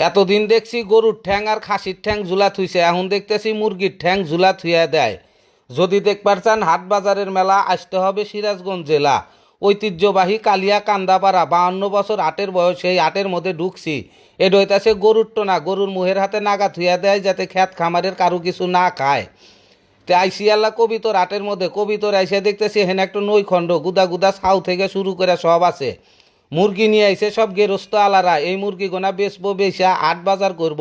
এতদিন দেখছি গরুর ঠ্যাং আর খাসির ঠ্যাং ঝুলা থুইছে এখন দেখতেছি মুরগির ঠ্যাং ঝুলা থুইয়া দেয়। যদি দেখবার চান হাট বাজারের মেলা আসতে হবে সিরাজগঞ্জ জেলা। ঐতিহ্যবাহী কালিয়া কান্দাপাড়া, বাহান্ন বছর আটের বয়স এই আটের মধ্যে ঢুকছি। এটা হইতাছে গরুর টোনা, গরুর মুহের হাতে নাগা থুইয়া দেয় যাতে খ্যাত খামারের কারও কিছু না খায়। তে আইসি আল্লাহ কবিতর আটের মধ্যে, কবিতর আইসে দেখতেছি হেন একটা নৈখণ্ড, গুদা গুদা সাউ থেকে শুরু করে সব আছে। মুরগি নিয়ে আইসে সব গেরস্ত আলারা। এই মুরগি গোনা বেচবো, বেচা, আট বাজার করব।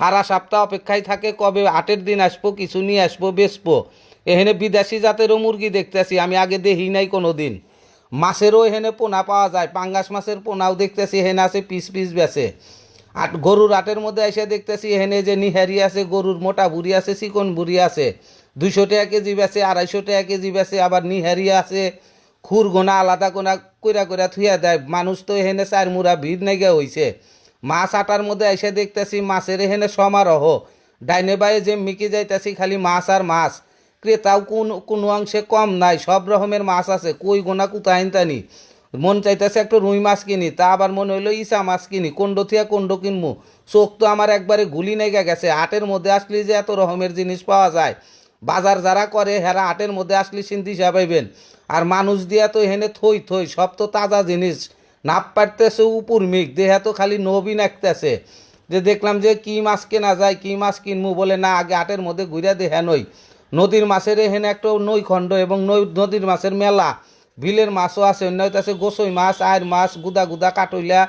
হারা সপ্তাহ অপেক্ষায় থাকে কবে আটের দিন আসব, কিছু নিয়ে আসব, বেচবো। এখানে বিদেশি জাতেরও মুরগি দেখতেছি, আমি আগে দেখি নাই কোনো দিন মাছেরও এখানে পোনা পাওয়া যায়, পাঙ্গাস মাছের পোনাও দেখতেছি এখানে আছে, পিস পিস বেছে আট গরুর আটের মধ্যে এসে দেখতেছি এখানে যে নিহারি আছে, গরুর মোটা বুড়ি আছে, চিকন বুড়ি আছে। দুইশো টাকা কেজি বেছে আড়াইশো টাকা কেজি বেছে আবার নিহারি আছে খুর গোনা, আলাদা গোনা কইরা কইরা থুইয়া দেয়। মানুষ তো এখানে চার মুড়া ভিড় নেগে হইছে। মাছ আটার মধ্যে এসে দেখতেছি মাছের এখানে সমারোহ। ডাইনে বাইরে যে মিকি যাইতেছি খালি মাছ আর মাছ। ক্রেতাও কোন, কোনো অংশে কম নাই, সব রকমের মাছ আছে। কই গোনা কুতাইন তানি মন চাইতেছে একটু রুই মাছ কিনি, তা আবার মনে হইল ইসা মাছ কিনি, কোন্ড থিয়া কোন্ড কিনবো চোখ তো আমার একবারে গুলি নেগে গেছে। হাটের মধ্যে আসলে যে এত রকমের জিনিস পাওয়া যায়। বাজার যারা করে, হেরা হাটের মধ্যে আসলে চিন্তি পাইবেন আর মানুষ দিয়া তো হেনে থই থই, সব তো তাজা জিনিস। নাপ পারতেছে উপর মিক দেহা তো খালি নবীন একতেছে যে দেখলাম যে কি মাছ কেনা যায়, কি মাছ কিনবো বলে, না, আগে হাটের মধ্যে ঘুরে দেহা নই। নদীর মাছের এখানে একটা নই খণ্ড এবং নদীর মাছের মেলা। বিলের মাছও আছে অন্য আছে গোসই মাছ আয়ের মাছ, গুদা গুদা কাটইলা,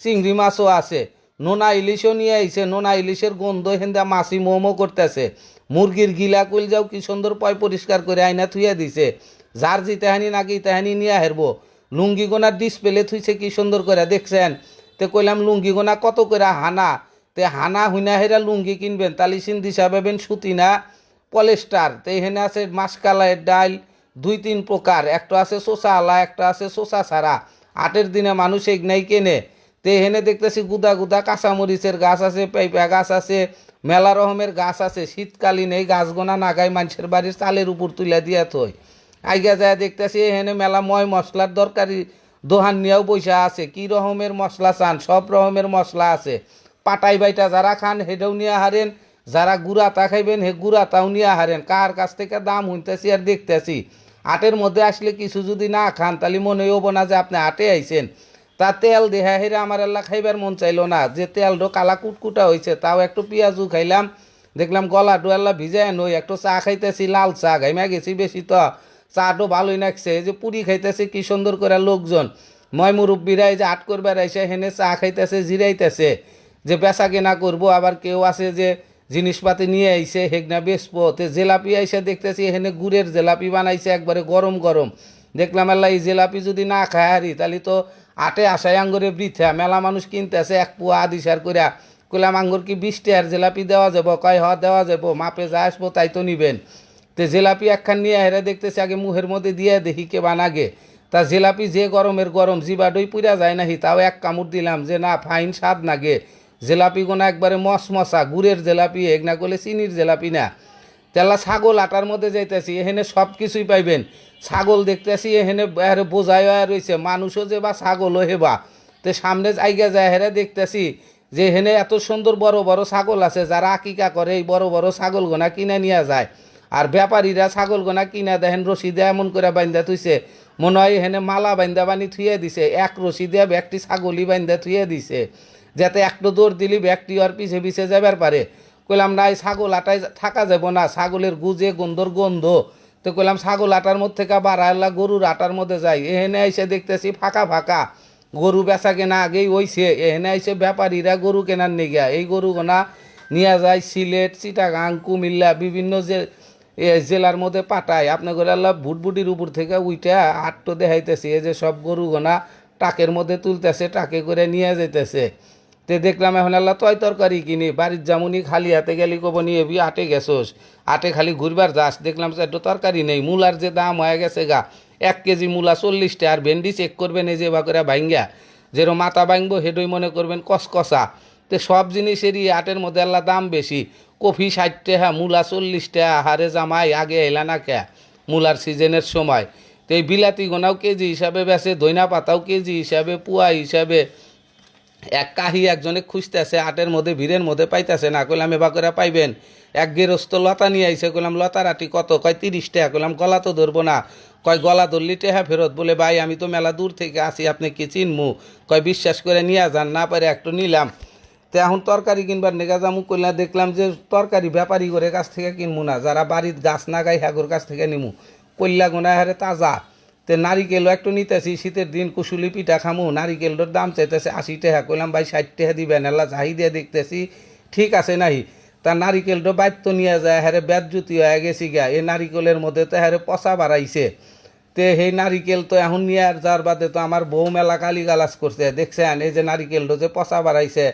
চিংড়ি মাছও আছে। নোনা ইলিশও নিয়ে আইছে, নোনা ইলিশের গন্ধ হেন্দা মাছি মোমো করতেছে। মুরগির গিলা কইল যাও কি সুন্দর পয় পরিষ্কার করে আইনা থুইয়া দিছে। যার জি তেহানি নাকি তেহানি নিয়ে হেরবো। লুঙ্গি গোনার ডিসপ্লে থুইছে কি সুন্দর করে, দেখছেন? তে কইলাম, লুঙ্গি গোনা কত করে হানা? তে হানা হুইনা হেরা লুঙ্গি কিনবেন, তালি সিন্ধি সাবেবেন সুতি না, পলেস্টার। তো এখানে আছে মাসকালাইয়ের ডাল দুই তিন প্রকার। একটা আছে শোষা আলা, একটা আছে শোষা ছাড়া। আটের দিনে মানুষ এগনাই কেনে। তো এখানে দেখতেছি গুদা গুদা কাঁচামরিচের গাছ আছে, পেঁপা গাছ আছে, মেলা রকমের গাছ আছে। শীতকালীন এই গাছগোনা নাগাই মানুষের বাড়ির চালের উপর তুলে দিয়া থই আইগা যায় দেখতেছি এখানে মেলা ময় মশলার দরকারি দোহান নিয়েও বৈশা আছে। কি রকমের মশলা চান? সব রকমের মশলা আছে। পাটাই বাইটা যারা খান হেটাও নিয়ে হারেন, যারা গুড়াতা খাইবেন হে গুড়াতাও নিয়ে হারেন। কার কাছ থেকে দাম হইতেছি আর দেখতেছি। আটের মধ্যে আসলে কিছু যদি না খান, তাহলে মনে হব না যে আপনি আটে আইছেন। তা তেল দেহা হেরে আমার আল্লাহ খাইবার মন চাইলো না। যে তেলটো কালা কুটকুটা হয়েছে তাও একটু পেঁয়াজু খাইলাম। দেখলাম গলা ডুয়াল্লা ভিজায় নই, একটু চা খাইতেছি, লাল চা। ঘাইমা গেছি বেশি তো। চাটো ভালোই এই যে পুরি খাইতেছে, কি সুন্দর করে লোকজন। ময় মুরব্বীরা এই যে আট করবার আইসে হেনে চা খাইতেছে, জিরাইতেছে। যে বেচা কেনা করব, আবার কেউ আছে যে জিনিসপাতি নিয়ে আইছে হেগনা বেচবো। তে জেলাপি আইসে দেখতেছি এখানে গুড়ের জেলাপি বানাইছে, একবারে গরম গরম। দেখলাম আল্লাহ, এই জেলাপি যদি না খায় হারি, তাহলে তো আটে আশায় আঙ্গুরে বৃথা, মেলা মানুষ কিনতেছে এক পুয়া আদি সার করিয়া কইলাম, আঙ্গুর কি বিশ টাকার জেলাপি দেওয়া যাব কয়, হ, দেওয়া যাব মাপে যা আসব তাই তো নিবেন। তে জেলাপি একখান নিয়ে হেরে দেখতেছি আগে মুহের মধ্যে দিয়ে দেখি কে বানাগে তা জেলাপি যে গরমের গরম, জিবাডই পুরা যায় নাহি, তাও এক কামড় দিলাম যে, না, ফাইন স্বাদ নাগে। জেলাপি গোনা একবারে মশমশা গুড়ের জেলাপি এগনা করলে চিনির জেলাপি না। তেলা ছাগল আটার মধ্যে যাইতেছি এখানে সব কিছুই পাইবেন। ছাগল দেখতেছি, এখানে এরে বোঝাই হয়ে রয়েছে মানুষও যে বা ছাগলও হেবা তো সামনে জায়গা যায়, হেরে দেখতেছি যে এখানে এত সুন্দর বড় বড় ছাগল আছে, যারা আকিকা করে, এই বড় বড় ছাগল গোনা কিনে নিয়ে যায়। আর ব্যাপারীরা ছাগল গোনা কিনা দেখেন রশি দেয়া এমন করে বাইন্দা থুইছে, মনে হয় এখানে মালা বাইন্দা বানি থুয়ে দিছে, এক রশি দিয়ে ব্যাগটি ছাগলই বাইন্দা থুয়ে দিছে, যাতে একটু দৌড় দিলি ব্যাগটি আর পিছে পিছে যাবার পারে। কইলাম, না, এই ছাগল আটায় থাকা যাব না, ছাগলের গুজে, গন্ধর গন্ধ। তো কইলাম, ছাগল আটার মধ্যে থেকে বাড়াইলা গরুর আটার মধ্যে যাই। এহেনে এসে দেখতেছি ফাঁকা ফাঁকা। গরু বেচা কেনা আগেই হইছে। এহেনে এসে ব্যাপারীরা গরু কেনার নিগা। এই গরু গোনা নিয়ে যায় সিলেট, চিটাগাং, কুমিল্লা, বিভিন্ন যে, এ, জেলার মধ্যে পাঠায়। আপনার আল্লাহ ভুটভুটির উপর থেকে উইটা আটটো দেখাইতেছে। এই যে সব গরু গোনা টাকের মধ্যে তুলতেছে টাকে করে নিয়ে যাইতেছে। তে দেখলাম এখন আল্লাহ তয় তরকারি কিনি, বাড়ির জামুনি খালি হাতে গেলি কব নিয়ে বি আটে গেছোস। আটে খালি ঘুরবার যাস, দেখলাম যে একটু তরকারি নেই, মূলার যে দাম হয়ে গেছে গা, এক কেজি মূলা চল্লিশটা, আর ভেন্ডি চেক করবেন এই যে বা করে ভাঙ্গা যেরকম মাথা ভাঙবো হেডই মনে করবেন কসকসা। তো সব জিনিসেরই আটের মধ্যে আল্লাহ দাম বেশি। কফি ষাট টাকা মূলা চল্লিশ টাকা হারে জামাই, আগে এলা না কে, মূলার সিজনের সময়। তো এই বিলাতি গোনাও কেজি হিসাবে বেছে দইনা পাতাও কেজি হিসাবে, পুয়া হিসাবে এক কাহি একজনে খুঁজতেছে, আটের মধ্যে, ভিড়ের মধ্যে পাইতেছে না। কইলাম, এবার করে পাইবেন? এক গেরস্ত লতা নিয়ে আইসে কইলাম লতা রাটি কত? কয়, তিরিশ টাকা। কইলাম, গলা তো ধরবো না। কয়, গলা ধরলি টেহা ফেরত? বলে, ভাই, আমি তো মেলা দূর থেকে আসি, আপনি কি চিনমু? কয়, বিশ্বাস করে নিয়ে যান, না পারে একটু নিলাম। তো এখন তরকারি কিনবার নেগা যামু? কইলা, দেখলাম যে তরকারি ব্যাপারী করে কাছ থেকে কিনবো না, যারা বাড়ির গাছ না গাই হ্যাগোর কাছ থেকে নিমু। কল্যা গোনা হারে তাজা। তে নারিকেলও একটু নিতেছি, শীতের দিন কুশুলি পিঠা খামু, নারিকেলটার দাম চাইতেছে আশি টাকা। কইলাম, ভাই, ষাট টাকা দিবেন, এলা চাহিদা দেখতেছি, ঠিক আছে নাই তা নারিকেলটা বাইত্য নিয়ে যায়, হ্যারে ব্যাট জুতি হয়ে গেছি গা। এই নারিকেলের মধ্যে তো হ্যারে পচা বাড়াইছে। তে সেই নারিকেল তো এখন নিয়ে যার বাদে তো আমার বউ মেলা কালি গালাজ করছে। দেখছেন, এই যে নারিকেলটা যে পচা বাড়াইছে,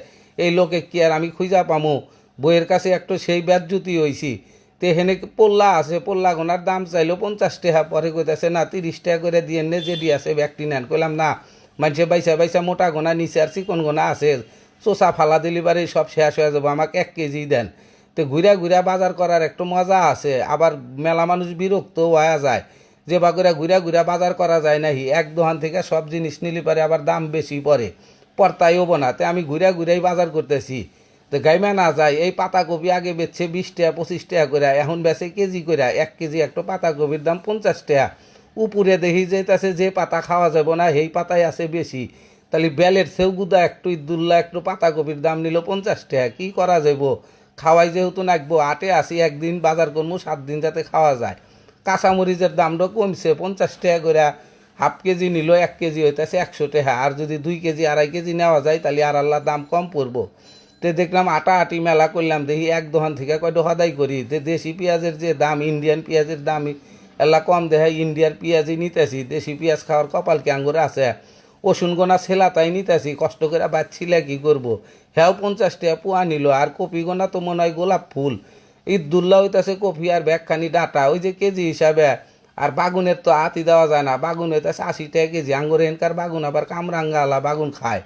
এই লোকে কি আর আমি খুঁজা পামু? বইয়ের কাছে একটু সেই ব্যাট জুতি হইছি। তে হেনে পোল্লা আছে, পোল্লা গোনার দাম চাইলো পঞ্চাশ টাকা, পরে কইতাছে, না, তিরিশ টাকা করে দিয়ে নে, যে দিয়ে আছে ব্যাগটি নেন। কইলাম, না মানুষে বাইসা বাইসা মোটা গোনা, নিচে আর চিকন গোনা আছে। চোষা ফালা দিলি বাড়ি সব শেষ হয়ে যাব, আমাকে এক কেজি দেন। তো ঘুরা ঘুরা বাজার করার একটু মজা আছে, আবার মেলা মানুষ বিরক্ত হওয়া যায়। যে বা ঘুরা ঘুরা বাজার করা যায় নাহি, এক দোকান থেকে সব জিনিস নিলি পারে আবার দাম বেশি পড়ে পড়তাই হব না আমি ঘুরা ঘুরাই বাজার করতেছি। তো গাইমা না যায় এই পাতাকপি আগে বেচছে বিশ টাকা পঁচিশ টাকা করে এখন বেচে কেজি করে এক কেজি একটা পাতাকপির দাম পঞ্চাশ টাকা উপরে দেখি যে তাছে যে পাতা খাওয়া যাব না সেই পাতাই আছে বেশি তাহলে বেলের সেও গুদা একটু ইদুল্লা একটু পাতাকপির দাম নিল পঞ্চাশ টাকা কি করা যাব খাওয়াই যেহেতু নাকবো আটে আসি একদিন বাজার করব সাত দিন যাতে খাওয়া যায় কাঁচামরিচের দামটা কমছে পঞ্চাশ টাকা করে হাফ কেজি নিল এক কেজি হইতেছে একশো টাকা আর যদি দুই কেজি আড়াই কেজি নেওয়া যায় তাহলে আর আল্লাহ দাম কম পড়ব তে দেখলাম আটা আটি মেলা করলাম, দেখি এক দোকান থেকে কয়টা হদাই করি। তে দেশি পেঁয়াজের যে দাম, ইন্ডিয়ান পেঁয়াজের দাম, এলা কম দেখায় ইন্ডিয়ার পেঁয়াজই নিতেছি, দেশি পেঁয়াজ খাওয়ার কপাল কি আঙ্গুরে আছে? ওষুন গোনা ছেলা তাই নিতেছি, কষ্ট করে বাচ্ছিলে কি করব? হ্যাঁ পঞ্চাশ টাকা পোয়া নিল, আর কপি গোনা তো মনে হয় গোলাপ ফুল। ঈদুল্লাহ হইতাছে কপি আর ব্যাগখানি ডাটা, ওই যে কেজি হিসাবে। আর বাগুনের তো হাতি দেওয়া যায় না, বাগুন হইতাছে আশি টাকা কেজি, আঙ্গুরে এনকার বাগুন আবার কামরাঙ্গালা বাগুন খায়।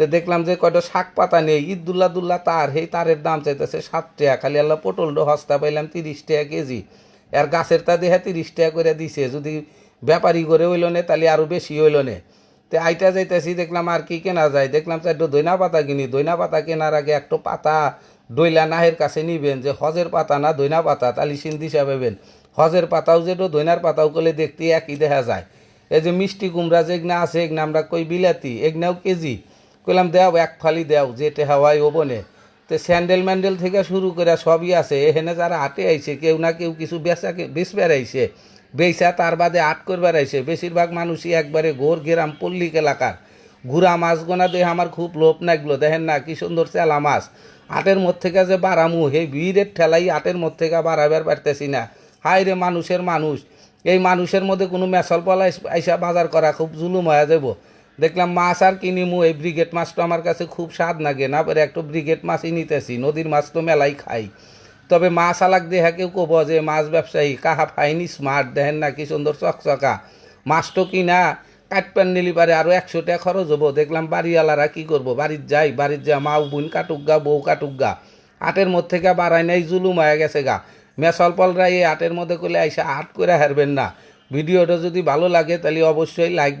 তো দেখলাম যে কয়টা শাক পাতা নেই। ঈদুল্লাহ দুল্লা তার, সেই তারের দাম চাইতেছে সাত টাকা। খালি আল্লাহ পটলটা হস্তা পাইলাম তিরিশ টাকা কেজি। আর গাছের তা দেহা তিরিশ টাকা করে দিছে। যদি ব্যাপারী করে হইল নে, তাহলে আরও বেশি হইল নে। তো আইটা যাইতেছি, দেখলাম আর কি কেনা যায়। দেখলাম একটু দইনা পাতা কিনি। দইনা পাতা কেনার আগে একটু পাতা ডইলা নাহের কাছে নিবেন যে হজের পাতা না দইনা পাতা তাহলে সিন্দিসা পাবেন হজের পাতাও যে দইনার পাতাও করলে দেখতে একই দেখা যায়। এই যে মিষ্টি কুমড়া যেগনা আছে, এগনা আমরা কই বিলাতি, এগনাও কেজি। কইলাম, দেও, এক ফালি দেও, যেটে হাওয়াই ও বনে তো স্যান্ডেল ম্যান্ডেল থেকে শুরু করে সবই আছে। এখানে যারা হাটে আইছে, কেউ না কেউ কিছু বেচা বেচবার আইছে বেচা তার বাদে আট করবার আইছে। বেশিরভাগ মানুষই একবারে ঘোর গেরাম পল্লিক এলাকার। ঘুরা মাছ গোনা দেহ আমার খুব লোভ নাগলো দেখেন না, কি সুন্দর চেলা মাছ। আটের মধ্যে থেকে যে বাড়ামু সেই ভিড়ের ঠেলাই, আটের মধ্যে থেকে বাড়াবার পারতেছি না। হাই রে মানুষের মানুষ। এই মানুষের মধ্যে কোনো মেসল পলা আইসা বাজার করা খুব জুলুম হয়ে যাব দেখলাম মাছ আর কিনিমু এই ব্রিগেড মাছটা আমার কাছে খুব স্বাদ লাগে না, পরে একটু ব্রিগেড মাছই নিতেছি, নদীর মাছ তো মেলাই খাই। তবে মাছ আলাক দেহা কেউ কব যে মাছ ব্যবসায়ী, কাহা ফাইনি স্মার্ট দেখেন না কি সুন্দর চকচকা। মাছ তো কিনা কাটপেন নিলি পারে আরও একশো টাকা খরচ হব, দেখলাম বাড়িওয়ালারা কি করব, বাড়ির যাই, বাড়ির যা মা বোন কাটুক গা, বউ কাটুক গা। আটের মধ্যে গা বাড়াই নাই, জুলুম হয়ে গেছে গা। মেসল পলরা এই আটের মধ্যে করলে আইসা আট করে হারবেন না। ভিডিওটা যদি ভালো লাগে তাহলে অবশ্যই লাইক